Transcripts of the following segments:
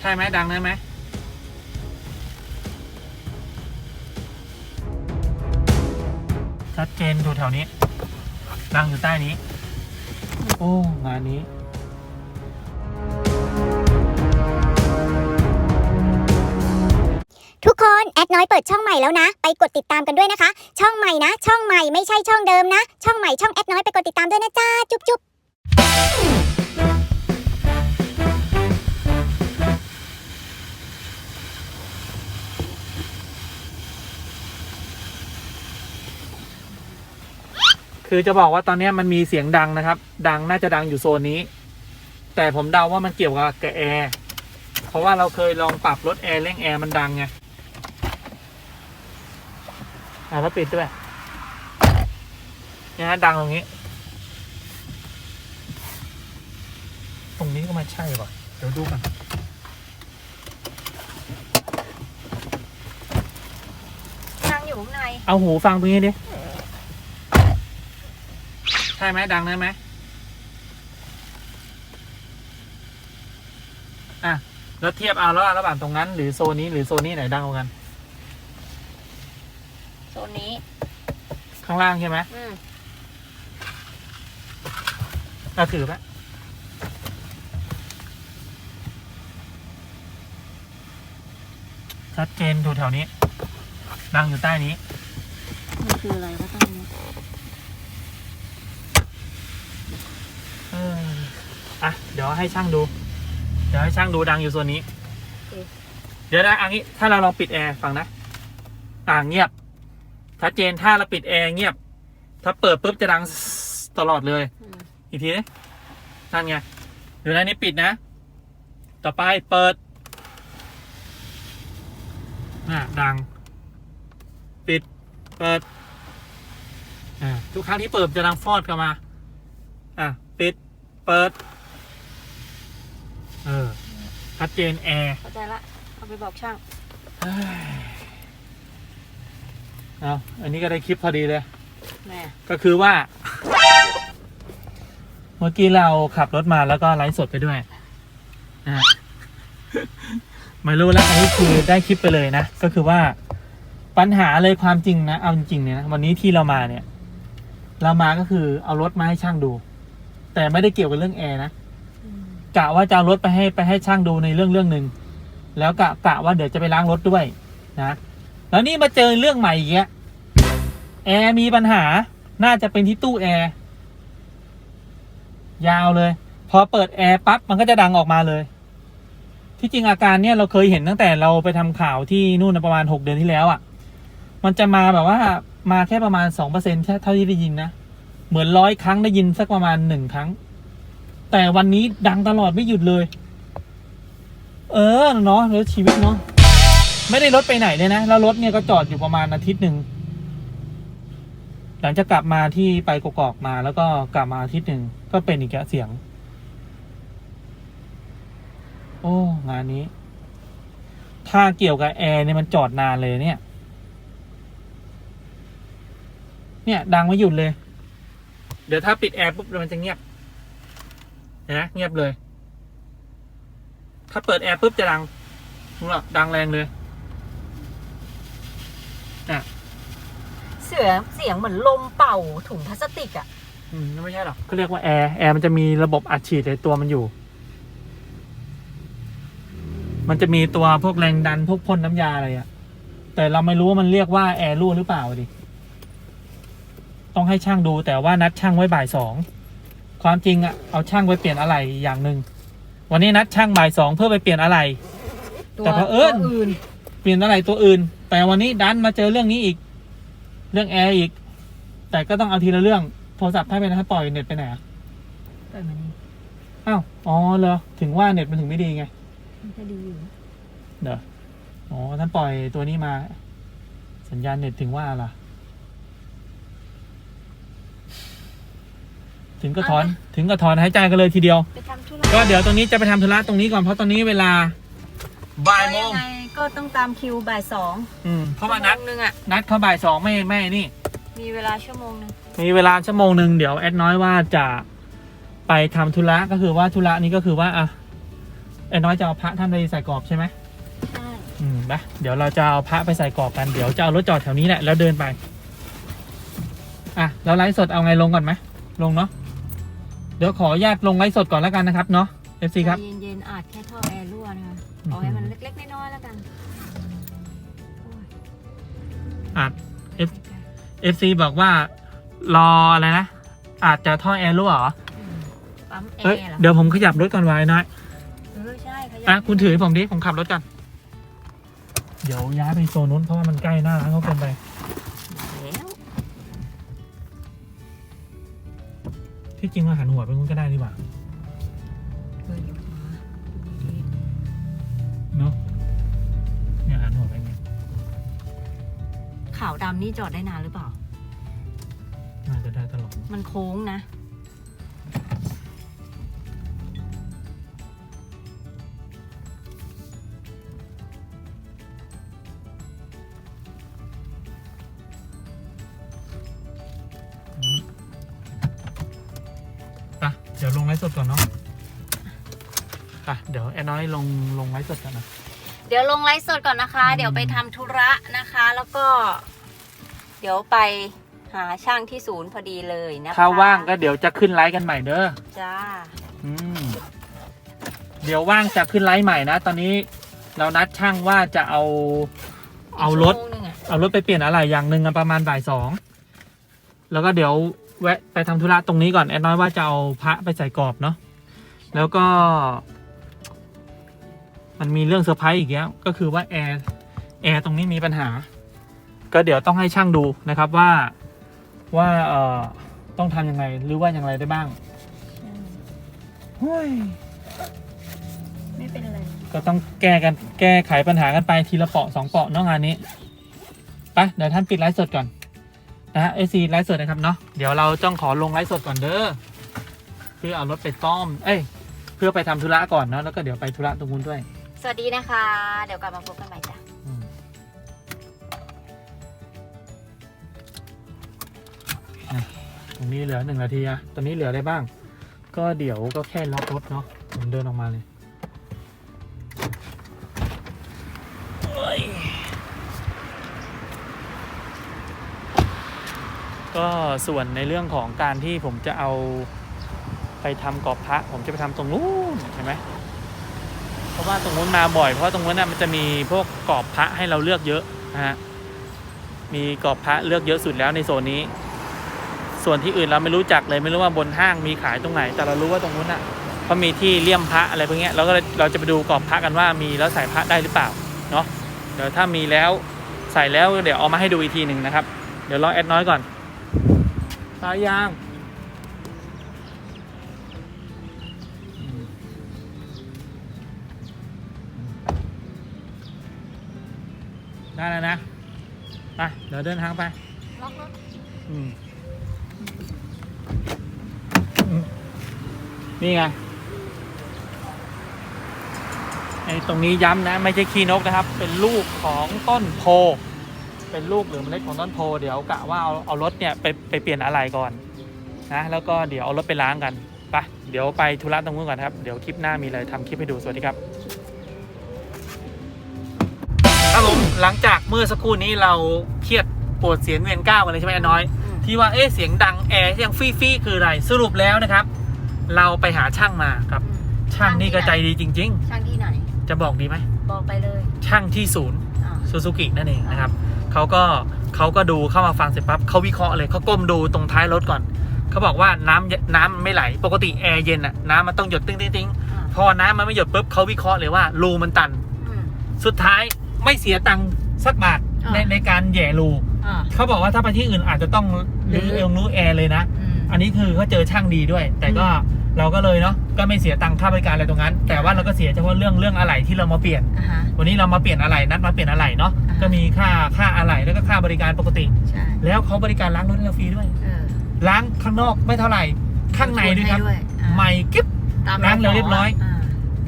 ใช่ไหมดังได้ไหมชัดเจนดูแถวนี้ ดังอยู่ใต้นี้ โอ้ งานนี้ทุกคนแอดน้อยเปิดช่องใหม่แล้วนะ ไปกดติดตามกันด้วยนะคะ ช่องใหม่นะ ช่องใหม่ไม่ใช่ช่องเดิมนะ ช่องใหม่ช่องแอดน้อยไปกดติดตามด้วยนะจ้าจุ๊บจุ๊บ คือจะบอกว่าตอนนี้มันมีเสียงดังนะครับ ดังน่าจะดังอยู่โซนนี้ แต่ผมเดาว่ามันเกี่ยวกับกับแอร์เพราะว่าเราเคยลองปรับลดแอร์เร่งแอร์มันดังไงอ่าแล้วปิดด้วยเนี่ยฮะดังตรงนี้ ตรงนี้ก็ไมันใช่ป่ะเดี๋ยวดูกันนั่งอยู่ข้างในเอาหูฟังตรงนี้ดิ ใช่ไหมดังได้ไหมอะแล้วเทียบเอาแล้วระหว่างตรงนั้น หรือโซนนี้หรือโซนนี้ไหนดังกว่ากัน โซนนี้ ข้างล่างใช่ไหมอืมอะถือปะชัดเจนดูแถวนี้ ดังอยู่ใต้นี้ มันคืออะไรวะตั้งนี้ เอออะ เดี๋ยวให้ช่างดู เดี๋ยวให้ช่างดูดังอยู่ส่วนนี้ เดี๋ยวนะอันนี้ถ้าเราลองปิดแอร์ฟังนะอ่าเงียบชัดเจนถ้าเราปิดแอร์เงียบ ถ้าเปิดปุ๊บจะดังตลอดเลยอืมอีกทีนะนั่นไงเดี๋ยวนะนี่ปิดนะ ต่อไปเปิดน่ะดัง ปิด เปิดอ่าทุกครั้งที่เปิดจะดังฟอดเข้ามา อะ ปิด เปิด เออชัดเจนแอร์เข้าใจละเอาไปบอกช่างเอาอันนี้ก็ได้คลิปพอดีเลยแม่ก็คือว่า เมื่อกี้เราขับรถมาแล้วก็ไลฟ์สดไปด้วยนะฮะไม่รู้แล้วอันนี้คือได้คลิปไปเลยนะ ก็คือว่าปัญหาเลยความจริงนะ เอาจริงๆเนี่ยนะวันนี้ที่เรามาเนี่ย เรามาก็คือเอารถมาให้ช่างดู แต่ไม่ได้เกี่ยวกับเรื่องแอร์นะอืม กะว่าจะเอารถไปให้ไปให้ช่างดูในเรื่องเรื่องหนึ่งแล้วกะกะว่าเดี๋ยวจะไปล้างรถด้วยนะแล้วนี่มาเจอเรื่องใหม่อีกแล้วแอร์มีปัญหาน่าจะเป็นที่ตู้แอร์ยาวเลย พอเปิดแอร์ปั๊บมันก็จะดังออกมาเลย ที่จริงอาการเนี่ยเราเคยเห็นตั้งแต่เราไปทำข่าวที่นู่นประมาณหกเดือนที่แล้วอะ่ะ มันจะมาแบบว่ามาแค่ประมาณสองเปอร์เซ็นต์เท่าที่ได้ยินนะ เหมือนร้อยครั้งได้ยินสักประมาณหนึ่งครั้ง แต่วันนี้ดังตลอดไม่หยุดเลย เออเนาะแล้วชีวิตเนาะไม่ได้รถไปไหนเลยนะ แล้วรถเนี่ยก็จอดอยู่ประมาณอาทิตย์หนึ่งหลังจากกลับมาที่ไปกกอกมาแล้วก็กลับมาอาทิตย์หนึ่งก็เป็นอีกแล้วเสียง โอ้ งานนี้ ถ้าเกี่ยวกับแอร์เนี่ยมันจอดนานเลยเนี่ย เนี่ย ดังไม่หยุดเลย เดี๋ยวถ้าปิดแอร์ปุ๊บมันจะเงียบ นไหมเงียบเลย ถ้าเปิดแอร์ปุ๊บจะดังรู้หรอดังแรงเลยเสียงเสียงเหมือนลมเป่าถุงพลาสติกอะอืมไม่ใช่หรอกเขาเรียกว่าแอร์แอร์มันจะมีระบบอัดฉีดในตัวมันอยู่ มันจะมีตัวพวกแรงดันพวกพ่นน้ำยาอะไรอะแต่เราไม่รู้ว่ามันเรียกว่าแอร์รั่วหรือเปล่าดิ ต้องให้ช่างดูแต่ว่านัดช่างไว้บ่ายสอง ความจริงอะเอาช่างไปเปลี่ยนอะไรอย่างหนึ่งวันนี้นัดช่างบ่ายสองเพื่อไปเปลี่ยนอะไรตัวแต่เผอิญ ตัวอื่นเปลี่ยนอะไรตัวอื่น แต่วันนี้ดันมาเจอเรื่องนี้อีก เรื่องแอร์อีก แต่ก็ต้องเอาทีละเรื่องโทรศัพท์ถ้าเป็นถ้าปล่อยเน็ตไปไหนอะเปิดมานี่อ้าวอ๋อเหรอถึงว่าเน็ตมันถึงไม่ดีไงมันจะดีอยู่เดี๋ยวอ๋อท่านปล่อยตัวนี้มา สัญญาณเน็ตถึงว่าล่ะ ถึงก็ถอนถึงก็ถอนหายใจกันเลยทีเดียว ไปทำธุระก็เดี๋ยวตรงนี้จะไปทำธุระตรงนี้ก่อนเพราะตอนนี้เวลาบ่ายโมงยังไงก็ต้องตามคิวบ่ายสองอืมเพราะว่านัดชั่วโมงนึงอะนัดเขาบ่ายสองไม่ไม่นี่ มีเวลาชั่วโมงนึงมีเวลาชั่วโมงหนึ่งเดี๋ยวแอดน้อยว่าจะไปทำธุระก็คือว่าธุระนี้ก็คือว่าอะไอ้น้อยจะเอาพระท่านไปใส่กรอบใช่ไหมใช่อืมนะเดี๋ยวเราจะเอาพระไปใส่กรอบกันเดี๋ยวจะเอารถจอดแถวนี้แหละแล้วเดินไป อะแล้วไลฟ์สดเอาไงลงก่อนไหมลงเนาะ เดี๋ยวขออนุญาตลงไลฟ์สดก่อนแล้วกันนะครับเนาะ FC ครับ ใจเย็นๆอาจแค่ท่อแอร์รั่วนะคะเอาให้มันเล็กๆน้อยๆแล้วกันโอ้ยอาจ F FC บอกว่ารออะไรนะ อาจจะท่อแอร์รั่วเหรออืมปั๊มแอเอ้ยร์เหรอเดี๋ยวผมขยับรถก่อนไว้น้อยเออใช่ขยับอะ คุณถือให้ผมดิ ผมขับรถกัน เดี๋ยวย้ายไปโซนนู้นเพราะว่ามันใกล้หน้าร้านเขาเกินไป ที่จริงเราหันหัวไปนู้นก็ได้ดีกว่าเฮ้ยมาดีเนาะเนี่ยหันหัวไปไงขาวดำนี่จอดได้นานหรือเปล่า น่าจะได้ตลอด มันโค้งนะ เดี๋ยวลงไลฟ์สดก่อนเนาะอะเดี๋ยวแอนน้อยลงลงไลฟ์สดกันนะ เดี๋ยวลงไลฟ์สดก่อนนะคะ อืม เดี๋ยวไปทำธุระนะคะ แล้วก็ เดี๋ยวไปหาช่างที่ศูนย์พอดีเลยนะคะถ้าว่างก็เดี๋ยวจะขึ้นไลฟ์กันใหม่เด้อจ้าอืมเดี๋ยวว่างจะขึ้นไลฟ์ใหม่นะ ตอนนี้เรานัดช่างว่าจะเอา เอารถ กชั่วโมงหนึ่งอะเอารถไปเปลี่ยนอะไรอย่างหนึ่งอะประมาณบ่ายสอง แล้วก็เดี๋ยว แวะไปทำธุระตรงนี้ก่อนแอนน้อยว่าจะเอาพระไปใส่กรอบเนาะแล้วก็ มันมีเรื่องเซอร์ไพรส์อีกแล้วก็คือว่าแอร์แอร์ตรงนี้มีปัญหา ก็เดี๋ยวต้องให้ช่างดูนะครับว่าว่าเอ่อต้องทำยังไงหรือว่าอย่างไรได้บ้างเฮ้ยไม่เป็นไรก็ต้องแก้กันแก้ไขปัญหากันไปทีละเปาะสองเปาะเนอกงานนี้ไปเดี๋ยวท่านปิดไลฟ์สดก่อน นะฮะเอซีไลฟ์สดนะครับเนาะเดี๋ยวเราต้องขอลงไลฟ์สดก่อนเด้อเพื่อเอารถไปซ่อม เอ้ย เพื่อไปทำธุระก่อนเนาะแล้วก็เดี๋ยวไปธุระตรงนู้นด้วย สวัสดีนะคะ เดี๋ยวกลับมาพบกันใหม่จ้ะอืมอะตรงนี้เหลือหนึ่งนาทีอะตอนนี้เหลืออะไรบ้าง ก็เดี๋ยวก็แค่ล็อกรถเนาะผมเดินออกมาเลย ก็ส่วนในเรื่องของการที่ผมจะเอาไปทำกรอบพระผมจะไปทำตรงนู้นเห็นไหมเพราะว่าตรงนู้นมาบ่อย เพราะตรงนู้นน่ะมันจะมีพวกกรอบพระให้เราเลือกเยอะนะฮะมีกรอบพระเลือกเยอะสุดแล้วในโซนนี้ ส่วนที่อื่นเราไม่รู้จักเลยไม่รู้ว่าบนห้างมีขายตรงไหน แต่เรารู้ว่าตรงนู้นน่ะเขามีที่เลี่ยมพระอะไรพวกเนี้ยเราก็เราจะไปดูกรอบพระกันว่ามีแล้วใส่พระได้หรือเปล่าเนาะเดี๋ยวถ้ามีแล้วใส่แล้วเดี๋ยวเอามาให้ดูอีกทีหนึ่งนะครับ เดี๋ยวรอแอดน้อยก่อน ตายยางอืมได้แล้วนะ ไป เดี๋ยวเดินทางไป ล็อกรถอืมอืมนี่ไง ไอ้ตรงนี้ย้ำนะ ไม่ใช่ขี้นกนะครับ เป็นลูกของต้นโพ เป็นลูกหรือเมล็ดของต้นโพ เดี๋ยวกะว่าเอาเอารถเนี่ยไปไปเปลี่ยนอะไรก่อนนะแล้วก็เดี๋ยวเอารถไปล้างกันไปเดี๋ยวไปธุระตรงนู้นก่อนครับ เดี๋ยวคลิปหน้ามีอะไรทำคลิปให้ดูสวัสดีครับครับผมหลังจากเมื่อสักครู่นี้เราเครียดปวดเสียงเวียนก้าวกันเลยใช่ไหมอาน้อยอืมที่ว่าเอ๊ะเสียงดังแอร์ยังฟี่ฟี่คืออะไรสรุปแล้วนะครับ เราไปหาช่างมาครับอืมช่างนี่ก็ใจดีจริง ช่างที่ไหน ๆ จะบอกดีไหม บอกไปเลย ช่างที่ศูนย์อ่าซูซูกินั่นเองนะครับ เขาก็เขาก็ดูเข้ามาฟังเสร็จปั๊บเขาวิเคราะห์เลยเขาก้มดูตรงท้ายรถก่อนเขาบอกว่าน้ำน้ำมันไม่ไหลปกติแอร์เย็นอะน้ำมันต้องหยดติ้งติ้งติ้งอ่าพอน้ำมันไม่หยดปุ๊บเขาวิเคราะห์เลยว่ารูมันตันอืมสุดท้ายไม่เสียตังค์สักบาทอ่าในในการแหย่รูอ่าเขาบอกว่าถ้าไปที่อื่นอาจจะต้องรื้อรื้อเองรู้แอร์เลยนะอืมอันนี้คือเขาเจอช่างดีด้วย แต่ก็ เราก็เลยเนาะก็ไม่เสียตังค่าบริการอะไรตรงนั้น แต่ว่าเราก็เสียเฉพาะเรื่องเรื่องอะไหล่ที่เรามาเปลี่ยน อ่าฮะ วันนี้เรามาเปลี่ยนอะไหล่นัดมาเปลี่ยนอะไหล่เนาะอ่า ก็มีค่าค่าอะไหล่แล้วก็ค่าบริการปกติ ใช่แล้วเขาบริการล้างรถให้เราฟรีด้วย เออล้างข้างนอกไม่เท่าไหร่ข้างในด้วยครับให้อ่าใหม่กิ๊บตามล้างแล้วเรียบร้อยา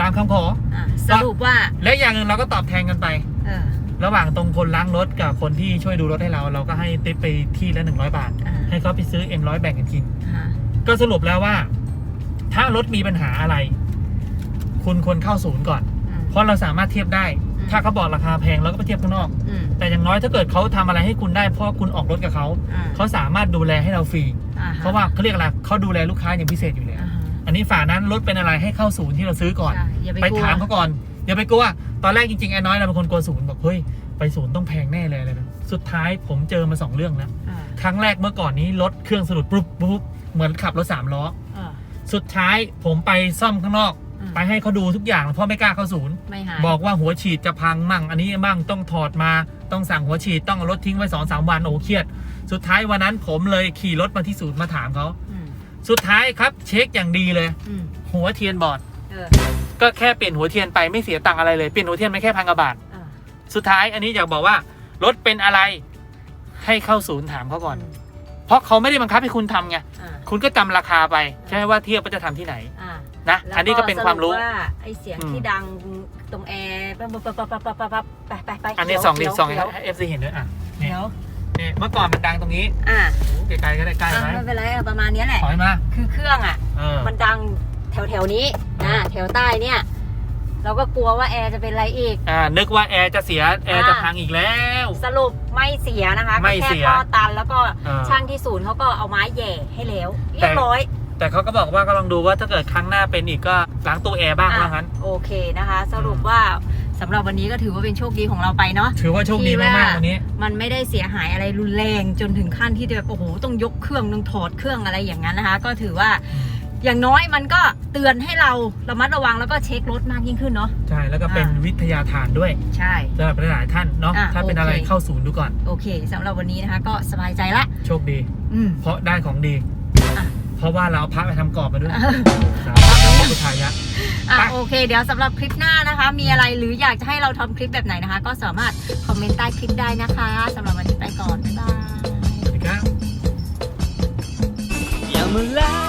ตามคำขอ อ่าสรุปว่าและอย่างหนึ่งเราก็ตอบแทนกันไป เออระหว่างตรงคนล้างรถกับคนที่ช่วยดูรถให้เรา เราก็ให้ติปไปที่ละหนึ่งร้อยบาท อ่าให้เขาไปซื้อเอ็มร้อยแบ่งกันกินฮะก็สรุปแล้วว่า ถ้ารถมีปัญหาอะไร คุณควรเข้าศูนย์ก่อนอืมเพราะเราสามารถเทียบได้อืมถ้าเขาบอกราคาแพงเราก็ไปเทียบข้างนอกอืมแต่อย่างน้อยถ้าเกิดเขาทำอะไรให้คุณได้เพราะคุณออกรถกับเขาอ่าเขาสามารถดูแลให้เราฟรีอ่ฮเพราะว่าเขาเรียกอะไรเขาดูแลลูกค้าอย่างพิเศษอยู่แล้วอ่าฮะอันนี้ฝานั้นรถเป็นอะไรให้เข้าศูนย์ที่เราซื้อก่อนใช่อย่าไปไปกลัวถามเขาก่อน อย่าไปกลัว ตอนแรกจริงๆไอ้น้อยเราเป็นคนกลัวศูนย์บอกเฮ้ยไปศูนย์ต้องแพงแน่เลยอะไรแบบสุดท้ายผมเจอมาสองเรื่องนะอ่าครั้งแรกเมื่อก่อนนี้รถเครื่องสะดุดปุ๊บปุ๊บเหมือนขับรถสามล้ออ่า สุดท้ายผมไปซ่อมข้างนอก อืม ไปให้เขาดูทุกอย่างเพราะไม่กล้าเข้าศูนย์ ไม่หายบอกว่าหัวฉีดจะพังมั่ง อันนี้มั่งต้องถอดมาต้องสั่งหัวฉีดต้องเอารถทิ้งไว้สองสามวันโอ้เครียด สุดท้ายวันนั้นผมเลยขี่รถมาที่ศูนย์มาถามเขาอืมสุดท้ายครับเช็คอย่างดีเลย อืมหัวเทียนบอด เออก็แค่เปลี่ยนหัวเทียนไปไม่เสียตังค์อะไรเลยเปลี่ยนหัวเทียนไปแค่พันกว่าบาท อ่าสุดท้ายอันนี้อยากบอกว่ารถเป็นอะไรให้เข้าศูนย์ถามเขาก่อน เพราะเขาไม่ได้บังคับให้คุณทำไงอ่า คุณก็จำราคาไป ใช่ไหมว่าเทียบว่าจะทำที่ไหนอ่านะอันนี้ก็เป็นความรู้แล้ว่าไอเสียงอืม ที่ดังตรงแอร์ปั๊บปั๊บปั๊บปั๊บปั๊บปั๊บปั๊บไปไปไปอันนี้เขียวสองดิเขียวสองให้เขียวเอฟซีเห็นด้วยอะเขียวนี่เมื่อก่อนมันดังตรงนี้อ่าไกลๆก็ได้ใกล้อะไหมไม่เป็นไรอะประมาณเนี้ยแหละ ถอยมาคือเครื่องอะ เออมันดังแถวแถวๆนี้นะแถวใต้เนี่ย เราก็กลัวว่าแอร์จะเป็นอะไรอีก อ่านึกว่าแอร์จะเสียแอร์จะพังอีกแล้ว สรุปไม่เสียนะคะไม่ก็แค่เสียท่อตันแล้วก็เออช่างที่ศูนย์เขาก็เอาไม้แหย่ให้แล้วเรีแต่ยบร้อยแต่เขาก็บอกว่าก็ลองดูว่าถ้าเกิดครั้งหน้าเป็นอีกก็ล้างตู้แอร์บ้างว่างั้น โอเคนะคะ สรุปว่าสำหรับวันนี้ก็ถือว่าเป็นโชคดีของเราไปเนาะถือว่าโชคดีที่มากว่าๆวันนี้ มันไม่ได้เสียหายอะไรรุนแรงจนถึงขั้นที่จะแบบโอ้โหต้องยกเครื่องต้องถอดเครื่องอะไรอย่างนั้นนะคะ ก็ถือว่า อย่างน้อยมันก็เตือนให้เราระมัดระวังแล้วก็เช็ครถมากยิ่งขึ้นเนาะ ใช่แล้วก็เป็นอ่า วิทยาทานด้วยใช่ สำหรับหลายๆท่านเนาะอะถ้าเป็นโอเคอะไรเข้าศูนย์ดูก่อนโอเคสำหรับวันนี้นะคะ ก็สบายใจละ โชคดี อืม เพราะได้ของดี อะ เพราะว่าเราเอาพระไปทำกรอบมาด้วยเออสาธุพระพุทธายะ อะไป โอเค เดี๋ยวสำหรับคลิปหน้านะคะ มีอะไรหรืออยากจะให้เราทำคลิปแบบไหนนะคะ ก็สามารถคอมเมนต์ใต้คลิปได้นะคะสำหรับวันนี้ไปก่อนบ๊ายบาย สวัสดีครับ อย่ามาแล้ว